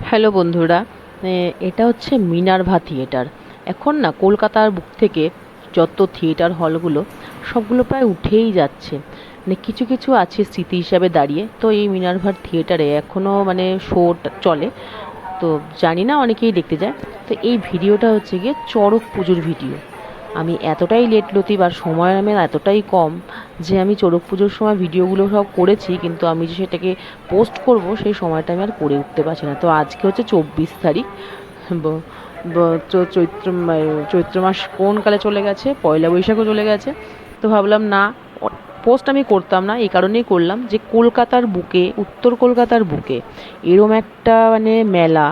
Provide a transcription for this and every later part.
Hello বন্ধুরা এটা হচ্ছে মিনার্ভা থিয়েটার। এখন না, কলকাতার বুক থেকে যত থিয়েটার হলগুলো, সবগুলো প্রায় উঠেই যাচ্ছে। মানে কিছু কিছু আছে স্মৃতি হিসাবে দাঁড়িয়ে, তো এই মিনার্ভার থিয়েটারে এখনও মানে শো চলে। তো জানি না, অনেকেই দেখতে যায়। তো এই ভিডিওটা হচ্ছে গিয়ে চড়ক পুজোর ভিডিও। আমি এতটাই লেট লতিফ আর সময় আমার এতটাই কম যে আমি চড়ক পুজোর সময় ভিডিওগুলো সব করেছি, কিন্তু আমি যে সেটাকে পোস্ট করব, সেই সময়টা আমি আর করে উঠতে পারছি না। তো আজকে হচ্ছে চব্বিশ তারিখ। চৈত্র চৈত্র মাস কোন কালে চলে গেছে? পয়লা বৈশাখও চলে গেছে। তো ভাবলাম, না পোস্ট আমি করতাম না, এই কারণেই করলাম যে কলকাতার বুকে, উত্তর কলকাতার বুকে এরম একটা মানে মেলা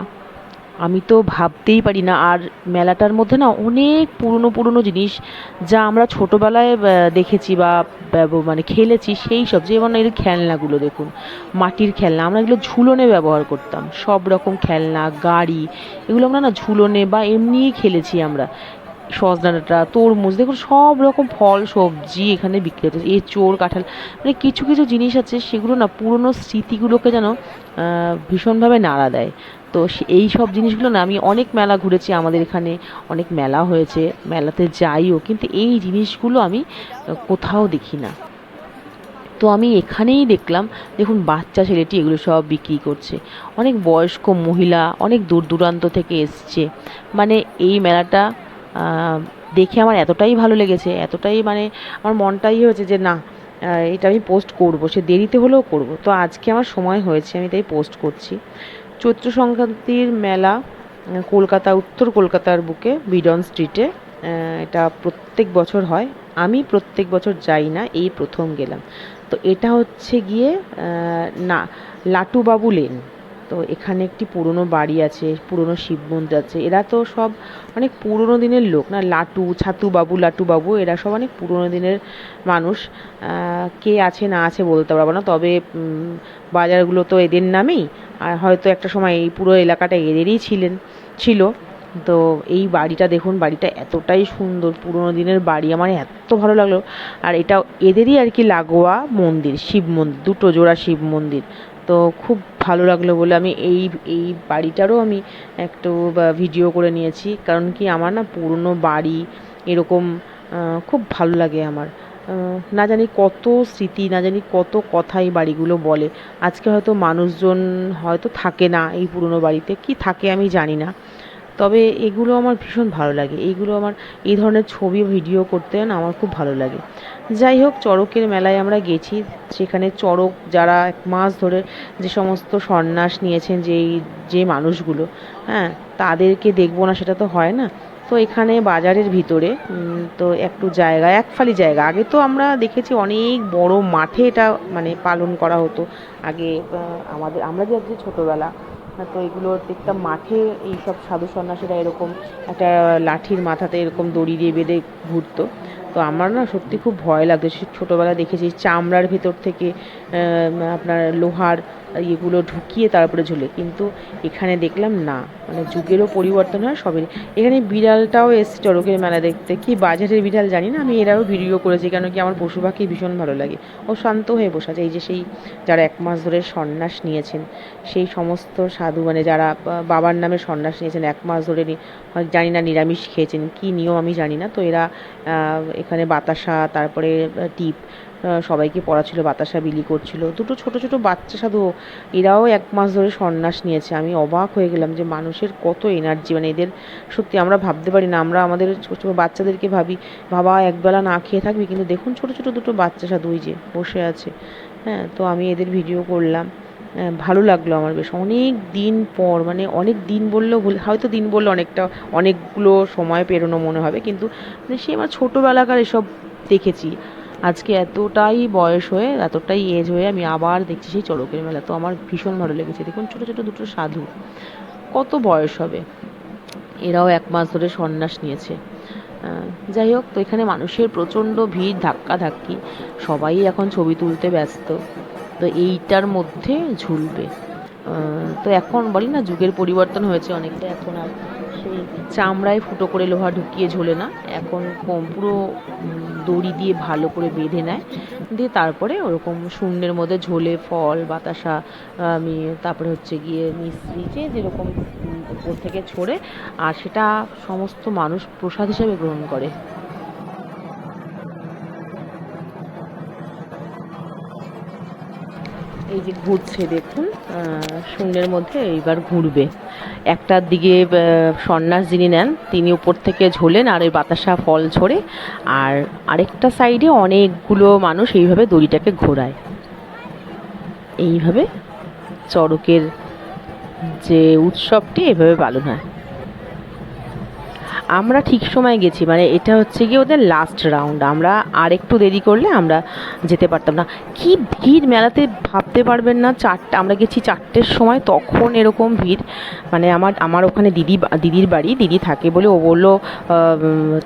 আমি তো ভাবতেই পারি না। আর মেলাটার মধ্যে না অনেক পুরনো পুরনো জিনিস যা আমরা ছোটোবেলায় দেখেছি বা মানে খেলেছি, সেই সব। যেমন এর খেলনাগুলো দেখুন, মাটির খেলনা। আমরা এগুলো ঝুলনে ব্যবহার করতাম। সব রকম খেলনা, গাড়ি, এগুলো আমরা না ঝুলনে বা এমনিই খেলেছি আমরা। সজনাটা, তরমুজ, দেখুন সব রকম ফল, সবজি এখানে বিক্রি হচ্ছে। এঁচোড়, কাঁঠাল মানে কিছু কিছু জিনিস আছে, সেগুলো না পুরনো স্মৃতিগুলোকে যেন ভীষণভাবে নাড়া দেয়। তো এই সব জিনিসগুলো না আমি অনেক মেলা ঘুরেছি, আমাদের এখানে অনেক মেলা হয়েছে, মেলাতে যাইও, কিন্তু এই জিনিসগুলো আমি কোথাও দেখি না। তো আমি এখানেই দেখলাম, দেখুন বাচ্চা ছেলেটি এগুলো সব বিক্রি করছে। অনেক বয়স্ক মহিলা, অনেক দূর দূরান্ত থেকে এসছে। মানে এই মেলাটা দেখে আমার এতটাই ভালো লেগেছে, এতটাই মানে আমার মনটাই হয়েছে যে না এটা আমি পোস্ট করব, সে দেরিতে হলেও করব। তো আজকে আমার সময় হয়েছে, আমি তাই পোস্ট করছি। চৈত্র সংক্রান্তির মেলা কলকাতা, উত্তর কলকাতার বুকে, বিডন স্ট্রিটে এটা প্রত্যেক বছর হয়। আমি প্রত্যেক বছর যাই না, এই প্রথম গেলাম। তো এটা হচ্ছে গিয়ে না, লাটুবাবু লেন। তো এখানে একটি পুরনো বাড়ি আছে, পুরনো শিব মন্দির আছে। এরা তো সব অনেক পুরনো দিনের লোক না, লাটু, ছাতু বাবু, লাটু বাবু, এরা সব অনেক পুরনো দিনের মানুষ। কে আছে না আছে বলতে পারব না, তবে বাজারগুলো তো এদের নামেই, আর হয়তো একটা সময় এই পুরো এলাকাটা এদেরই ছিলেন, ছিল। তো এই বাড়িটা দেখুন, বাড়িটা এতটাই সুন্দর, পুরোনো দিনের বাড়ি, আমার এত ভালো লাগল। আর এটা এদেরই আর কি লাগোয়া মন্দির, শিব মন্দির, দুটো জোড়া শিব মন্দির। তো খুব ভালো লাগল বলে আমি এই এই বাড়িটারও আমি একটু ভিডিও করে নিয়েছি। কারণ কি আমার না পুরনো বাড়ি এরকম খুব ভালো লাগে আমার। না জানি কত স্মৃতি, না জানি কত কথা এই বাড়িগুলো বলে। আজকে হয়তো মানুষজন হয়তো থাকে না এই পুরনো বাড়িতে। কি থাকে আমি জানি না। তবে এগুলো আমার ভীষণ ভালো লাগে। এইগুলো আমার, এই ধরনের ছবি ভিডিও করতে না আমার খুব ভালো লাগে। যাই হোক, চড়কের মেলায় আমরা গেছি। সেখানে চড়ক যারা এক মাস ধরে যে সমস্ত সন্ন্যাস নিয়েছেন, যেই, যে মানুষগুলো হ্যাঁ তাদেরকে দেখব না সেটা তো হয় না। তো এখানে বাজারের ভিতরে তো একটু জায়গা, এক ফালি জায়গা। আগে তো আমরা দেখেছি অনেক বড় মাঠে এটা মানে পালন করা হতো। আগে আমাদের, আমরা যে ছোটোবেলা তো এগুলো দেখতাম মাঠে এইসব সাধু সন্ন্যাসীরা এরকম একটা লাঠির মাথাতে এরকম দড়ি দিয়ে বেঁধে ঘুরতো। তো আমার না সত্যি খুব ভয় লাগতো। সে ছোটোবেলায় দেখেছি চামড়ার ভেতর থেকে আপনার লোহার ইয়েগুলো ঢুকিয়ে তারপরে ঝুলে। কিন্তু এখানে দেখলাম না। মানে যুগেরও পরিবর্তন হয়, সবেরই। এখানে বিড়ালটাও এসছে চড়কের মেলা দেখতে। কি বাজারের বিড়াল জানি না, আমি এরাও ভিডিও করেছি, কেন কি আমার পশু পাখি ভীষণ ভালো লাগে। ও শান্ত হয়ে বসে আছে। এই যে সেই যারা এক মাস ধরে সন্ন্যাস নিয়েছেন, সেই সমস্ত সাধু মানে যারা বাবার নামে সন্ন্যাস নিয়েছেন, এক মাস ধরে জানি না নিরামিষ খেয়েছেন, কি নিয়ম আমি জানি না। তো এরা এখানে বাতাসা, তারপরে টিপ সবাইকে পড়াচ্ছিল বাতাসা বিলি করছিল। দুটো ছোট ছোট বাচ্চা সাধু, এরাও এক মাস ধরে সন্ন্যাস নিয়েছে। আমি অবাক হয়ে গেলাম যে মানুষের কত এনার্জি মানে এদের সত্যি আমরা ভাবতে পারি না। আমরা আমাদের ছোটো ছোট বাচ্চাদেরকে ভাবি, বাবা একবেলা না খেয়ে থাকবি? কিন্তু দেখুন ছোট ছোট দুটো বাচ্চা সাধু ওই যে বসে আছে। হ্যাঁ তো আমি এদের ভিডিও করলাম। ভালো লাগল আমার বেশ। অনেক দিন পর মানে অনেক দিন বললেও ভুল, হয়তো দিন বললে অনেকটা, অনেকগুলো সময় পেরোনো মনে হবে। কিন্তু মানে সে আমার ছোটোবেলাকার এসব দেখেছি। আজকে এতটাই বয়স হয়ে, এতটাই এজ হয়ে আমি আবার দেখছি সেই চড়কের মেলা। তো আমার ভীষণ ভালো লেগেছে। দেখুন, ছোটো ছোটো দুটো সাধু। কত বয়স হবে? এরাও এক মাস ধরে সন্ন্যাস নিয়েছে। যাই হোক, তো এখানে মানুষের প্রচণ্ড ভিড় ধাক্কা ধাক্কি সবাই এখন ছবি তুলতে ব্যস্ত। তো এইটার মধ্যে ঝুলবে। তো এখন বলে না, যুগের পরিবর্তন হয়েছে অনেকটা, এখন আর সেই চামড়ায় ফুটো করে লোহা ঢুকিয়ে ঝোলে না। এখন কম, পুরো দড়ি দিয়ে ভালো করে বেঁধে নেয়। দিয়ে তারপরে ওরকম শূন্যের মধ্যে ঝোলে ফল, বাতাসা, আমি তারপরে হচ্ছে গিয়ে মিস্ত্রি যে যেরকম উপর থেকে ছড়ে আর সেটা সমস্ত মানুষ প্রসাদ হিসেবে গ্রহণ করে। এই যে ঘুরছে দেখুন শূন্যের মধ্যে এইবার ঘুরবে। একটার দিকে সন্ন্যাস যিনি নেন, তিনি উপর থেকে ঝোলেন আর ওই বাতাসা ফল ছড়ে আর আরেকটা সাইডে অনেকগুলো মানুষ এইভাবে দড়িটাকে ঘোরায়। এইভাবে চড়কের যে উৎসবটি এভাবে পালন হয়। আমরা ঠিক সময় গেছি মানে এটা হচ্ছে গিয়ে ওদের লাস্ট রাউন্ড আমরা আর একটু দেরি করলে আমরা যেতে পারতাম না। কি ভিড় মেলাতে ভাবতে পারবেন না, চারটে, আমরা গেছি চারটের সময়, তখন এরকম ভিড়। মানে আমার আমার ওখানে দিদি দিদির বাড়ি, দিদি থাকে বলে ও বলল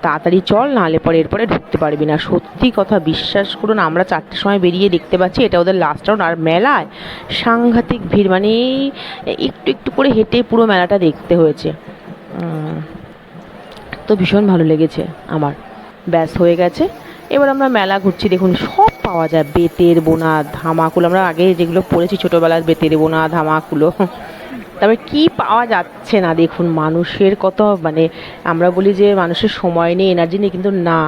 তাড়াতাড়ি চল, নাহলে পরে এরপরে ঢুকতে পারবি না। সত্যি কথা, বিশ্বাস করুন, আমরা চারটের সময় বেরিয়ে দেখতে পাচ্ছি, এটা ওদের লাস্ট রাউন্ড আর মেলায় সাংঘাতিক ভিড় মানে একটু একটু করে হেঁটে পুরো মেলাটা দেখতে হয়েছে। তো ভীষণ ভালো লেগেছে আমার। ব্যাস, হয়ে গেছে। এবার আমরা মেলা ঘুরছি, দেখুন, সব পাওয়া যায়। বেতের বোনা, ধামাকুলো, আমরা আগে যেগুলো পড়েছি ছোটোবেলার বেতের বোনা, ধামাকুলো তবে কি পাওয়া যাচ্ছে না? দেখুন, মানুষের কত মানে আমরা বলি যে মানুষের সময় নেই এনার্জি নেই, কিন্তু না,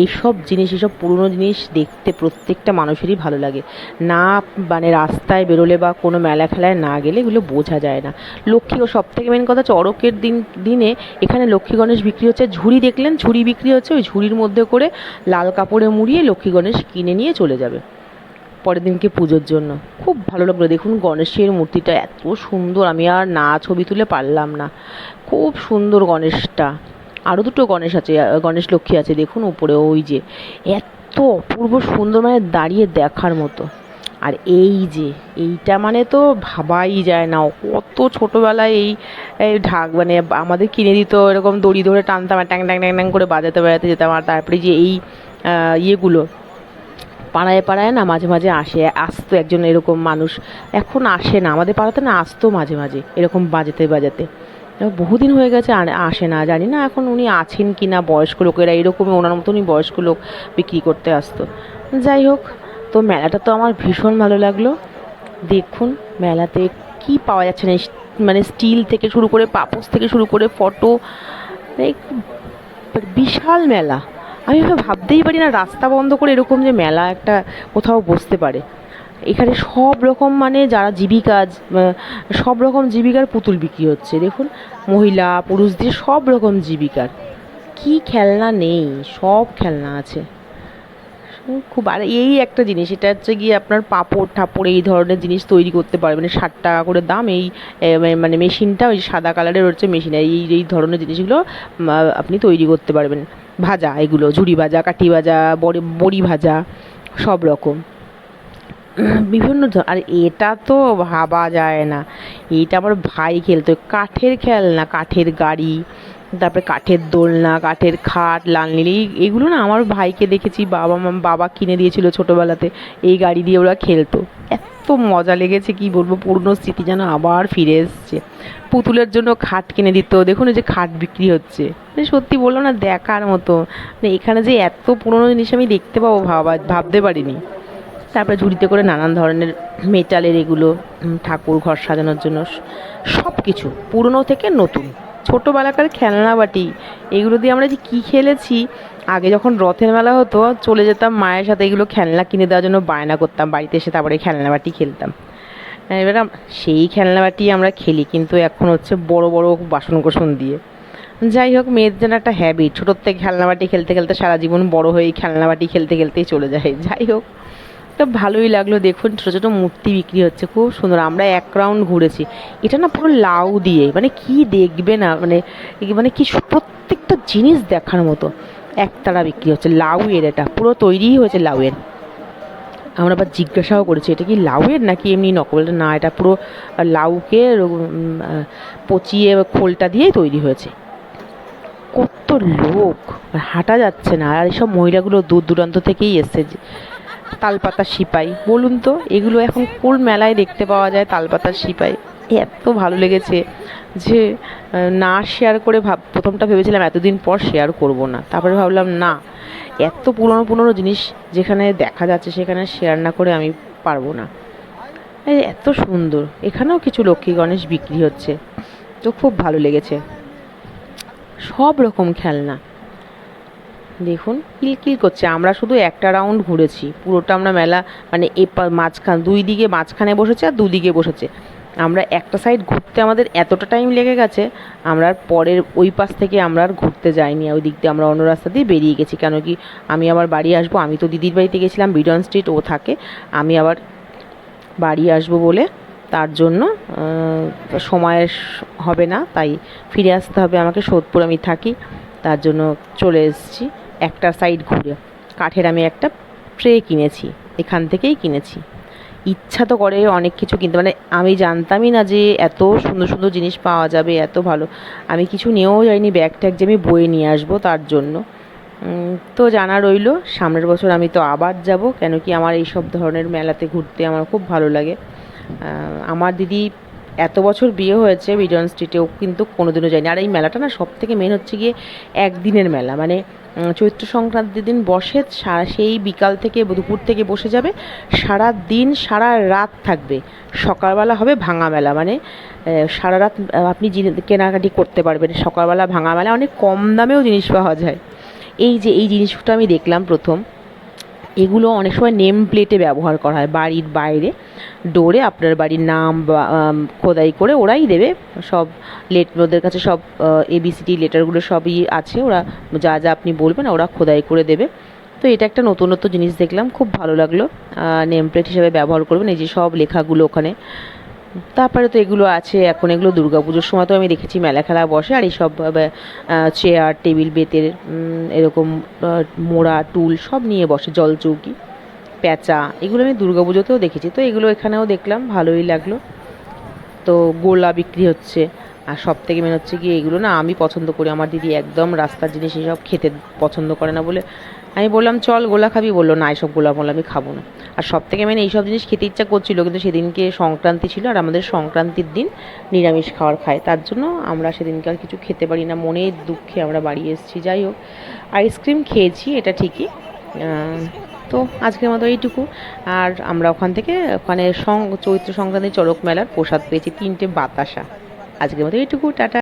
এইসব জিনিস, এইসব পুরনো জিনিস দেখতে প্রত্যেকটা মানুষেরই ভালো লাগে। না মানে রাস্তায় বেরোলে বা কোনো মেলা খেলায় না গেলে এগুলো বোঝা যায় না। লক্ষ্মী, ও সব থেকে মেন কথা চড়কের দিন, দিনে এখানে লক্ষ্মী গণেশ বিক্রি হচ্ছে, ঝুড়ি দেখলেন, ঝুড়ি বিক্রি হচ্ছে, ওই ঝুড়ির মধ্যে করে লাল কাপড়ে মুড়িয়ে লক্ষ্মী গণেশ কিনে নিয়ে চলে যাবে। পরের দিনকে পুজোর জন্য। খুব ভালো লাগল। দেখুন গণেশের মূর্তিটা এত সুন্দর। আমি আর না ছবি তুলে পারলাম না। খুব সুন্দর গণেশটা। আরও দুটো গণেশ আছে, গণেশ লক্ষ্মী আছে, দেখুন উপরে ওই যে। এত অপূর্ব সুন্দর মানে দাঁড়িয়ে দেখার মতো। আর এই যে, এইটা মানে তো ভাবাই যায় না। কত ছোটোবেলায় এই ঢাক মানে আমাদের কিনে দিত, এরকম দড়ি ধরে টানতাম আর ট্যাং ট্যাং ট্যাং ট্যাং করে বাজাতে বাজাতে যেতাম। আর তারপরে যে এই ইয়েগুলো পাড়ায় পাড়ায় না মাঝে মাঝে আসে, আসতো একজন এরকম মানুষ। এখন আসে না, আমাদের পাড়াতে না আসতো মাঝে মাঝে, এরকম বাজাতে বাজাতে। বহুদিন হয়ে গেছে আর আসে না, জানি না এখন উনি আছেন কি না, বয়স্ক লোকেরা এরকমই, ওনার মতনই বয়স্ক লোক বিক্রি করতে আসতো। যাই হোক, তো মেলাটা তো আমার ভীষণ ভালো লাগল। দেখুন মেলাতে কি পাওয়া যাচ্ছে না মানে স্টিল থেকে শুরু করে পাপোস থেকে শুরু করে, ফটো বিশাল মেলা। আমি ভাবতেই পারি না রাস্তা বন্ধ করে এরকম যে মেলা একটা কোথাও বসতে পারে। এখানে সব রকম মানে যারা জীবিকা সব রকম জীবিকার পুতুল বিক্রি হচ্ছে। দেখুন, মহিলা, পুরুষদের সব রকম জীবিকার। কি খেলনা নেই, সব খেলনা আছে। খুব আর এই একটা জিনিস, এটা হচ্ছে গিয়ে আপনার পাপড় ঠাপড় এই ধরনের জিনিস তৈরি করতে পারবেন ষাট টাকা করে দাম এই মানে মেশিনটা ওই সাদা কালারের হচ্ছে মেশিন। এই এই ধরনের জিনিসগুলো আপনি তৈরি করতে পারবেন। ভাজা, এগুলো ঝুড়ি ভাজা, কাঠি ভাজা, বড়ি বড়ি ভাজা, সব রকম। বিভিন্ন আর এটা তো ভাবা যায় না। এটা আমার ভাই খেলতো, কাঠের খেলনা, কাঠের গাড়ি, তারপরে কাঠের দোলনা, কাঠের খাট লাল নীল এই, এগুলো না আমার ভাইকে দেখেছি বাবা মা বাবা কিনে দিয়েছিল ছোটোবেলাতে, এই গাড়ি দিয়ে ওরা খেলতো। এত মজা লেগেছে, কি বলব? পুরনো স্মৃতি যেন আবার ফিরে এসছে। পুতুলের জন্য খাট কিনে দিত। দেখুন যে খাট বিক্রি হচ্ছে। মানে সত্যি বলল না, দেখার মতো। মানে এখানে যে এত পুরনো জিনিস আমি দেখতে পাবো, ভাবা, ভাবতে পারিনি। তারপরে ঝুড়িতে করে নানান ধরনের মেটালের এগুলো ঠাকুর ঘর সাজানোর জন্য সব কিছু পুরনো থেকে নতুন। ছোটোবেলাকার খেলনা বাটি, এগুলো দিয়ে আমরা যে কী খেলেছি আগে যখন রথের মেলা হতো, চলে যেতাম মায়ের সাথে এগুলো খেলনা কিনে দেওয়ার জন্য বায়না করতাম, বাড়িতে এসে তারপরে খেলনা বাটি খেলতাম। এবার সেই খেলনা বাটি আমরা খেলি, কিন্তু এখন হচ্ছে বড় বড় বাসন কোসন দিয়ে। যাই হোক মেয়েদের জন্য একটা হ্যাবিট ছোটোর থেকে খেলনা বাটি খেলতে খেলতে সারা জীবন বড় হয়ে খেলনা বাটি খেলতে খেলতেই চলে যায়। যাই হোক, তো ভালোই লাগল দেখুন, ছোটো ছোটো মূর্তি বিক্রি হচ্ছে, খুব সুন্দর, আমরা এক রাউন্ড ঘুরেছি। এটা না পুরো লাউ দিয়ে মানে কি দেখবে না মানে মানে কি প্রত্যেকটা জিনিস দেখার মতো। একতারা বিক্রি হচ্ছে, লাউয়ের এটা। পুরো তৈরিই হয়েছে লাউয়ের। আমরা আবার জিজ্ঞাসাও করেছি, এটা কি লাউয়ের নাকি এমনি নকল? না, এটা পুরো লাউকে পচিয়ে খোলটা দিয়েই তৈরি হয়েছে। কত লোক হাঁটা যাচ্ছে না, আর এইসব মহিলাগুলো দূর দূরান্ত থেকেই এসছে। তালপাতার সিপাই, বলুন তো, এগুলো এখন কোন মেলায় দেখতে পাওয়া যায় তালপাতার সিপাই? এত ভালো লেগেছে যে না শেয়ার করে ভাব, প্রথমটা ভেবেছিলাম এতদিন পর শেয়ার করব না। তারপরে ভাবলাম, না, এত পুরনো পুরনো জিনিস যেখানে দেখা যাচ্ছে সেখানে শেয়ার না করে আমি পারব না। এত সুন্দর। এখানেও কিছু লক্ষ্মী গণেশ বিক্রি হচ্ছে। তো খুব ভালো লেগেছে। সব রকম খেলনা। দেখুন কিলকিল করছে। আমরা শুধু একটা রাউন্ড ঘুরেছি। পুরোটা আমরা মেলা মানে এ মাঝখান, দুই দিকে মাঝখানে বসেছে আর দুদিকে বসেছে। আমরা একটা সাইড ঘুরতে আমাদের এতটা টাইম লেগে গেছে আমরা আর পরের ওই পাশ থেকে আমরা আর ঘুরতে যাইনি। ওই দিক দিয়ে আমরা অন্য রাস্তা দিয়ে বেরিয়ে গেছি। কেন কি আমি আবার বাড়ি আসব আমি তো দিদির বাড়িতে গেছিলাম বিডন স্ট্রিট ও থাকে। আমি আবার বাড়ি আসব বলে তার জন্য আহ, সময় হবে না। তাই ফিরে আসতে হবে আমাকে। সোদপুর আমি থাকি তার জন্য চলে এসেছি একটা সাইড ঘুরে। কাঠের আমি একটা ট্রে কিনেছি এখান থেকেই কিনেছি। ইচ্ছা তো করে অনেক কিছু কিনতে। মানে আমি জানতামই না যে এত সুন্দর সুন্দর জিনিস পাওয়া যাবে, এত ভালো। আমি কিছু নিয়েও যাইনি ব্যাগ ট্যাগ যে আমি বয়ে নিয়ে আসব তার জন্য। তো জানা রইল, সামনের বছর আমি তো আবার যাব, কেন কি আমার এইসব ধরনের মেলাতে ঘুরতে আমার খুব ভালো লাগে। আমার দিদি এত বছর বিয়ে হয়েছে বিজন স্ট্রিটেও কিন্তু কোনোদিনও যায়নি। আর এই মেলাটা না সব থেকে মেন হচ্ছে গিয়ে একদিনের মেলা। মানে চৈত্র সংক্রান্তির দিন বসে, সারা সেই বিকাল থেকে দুপুর থেকে বসে যাবে। সারা দিন, সারা রাত থাকবে। সকালবেলা হবে ভাঙা মেলা। মানে সারা রাত আপনি কেনাকাটি করতে পারবেন, সকালবেলা ভাঙা মেলা। অনেক কম দামেও জিনিস পাওয়া যায়। এই যে, এই জিনিসটা আমি দেখলাম প্রথম। এগুলো অনেক সময় নেম প্লেটে ব্যবহার করা হয়। বাড়ির বাইরে ডোরে আপনার বাড়ির নাম খোদাই করে ওরাই দেবে। সব লেট ওদের কাছে সব এবিসিডি লেটারগুলো সবই আছে। ওরা যা যা আপনি বলবেন ওরা খোদাই করে দেবে। তো এটা একটা নতুনত্ব জিনিস দেখলাম। খুব ভালো লাগল। নেম প্লেট হিসেবে ব্যবহার করবেন। এই যে সব লেখাগুলো ওখানে তারপরে তো এগুলো আছে, এখন এগুলো দুর্গা পুজোর সময় তো আমি দেখেছি মেলা খেলা বসে, আর এইসব চেয়ার টেবিল বেতের এরকম মোড়া, টুল সব নিয়ে বসে, জল চৌকি প্যাঁচা এগুলো আমি দুর্গা পুজোতেও দেখেছি। তো এগুলো এখানেও দেখলাম, ভালোই লাগল। তো গোলা বিক্রি হচ্ছে, আর সব থেকে মেন হচ্ছে কি এগুলো না, আমি পছন্দ করি। আমার দিদি একদম রাস্তার জিনিস এসব খেতে পছন্দ করে না বলে আমি বললাম, চল, গোলা খাবি। বলল, না, এসব গোলা মোলা আমি খাব না। আর সব থেকে মেন এইসব জিনিস খেতে ইচ্ছা করছিল, কিন্তু সেদিনকে সংক্রান্তি ছিল, আর আমাদের সংক্রান্তির দিন নিরামিষ খাবার খায়। তার জন্য আমরা সেদিনকে আর কিছু খেতে পারি না। মনের দুঃখে আমরা বাড়ি এসেছি, যাই হোক। আইসক্রিম খেয়েছি, এটা ঠিকই। তো আজকের মতো এইটুকু। আর আমরা ওখান থেকে, ওখানে সং, চৈত্র সংক্রান্তি চড়ক মেলার প্রসাদ পেয়েছি, তিনটে বাতাসা। আজকের মতো এইটুকু, টাটা।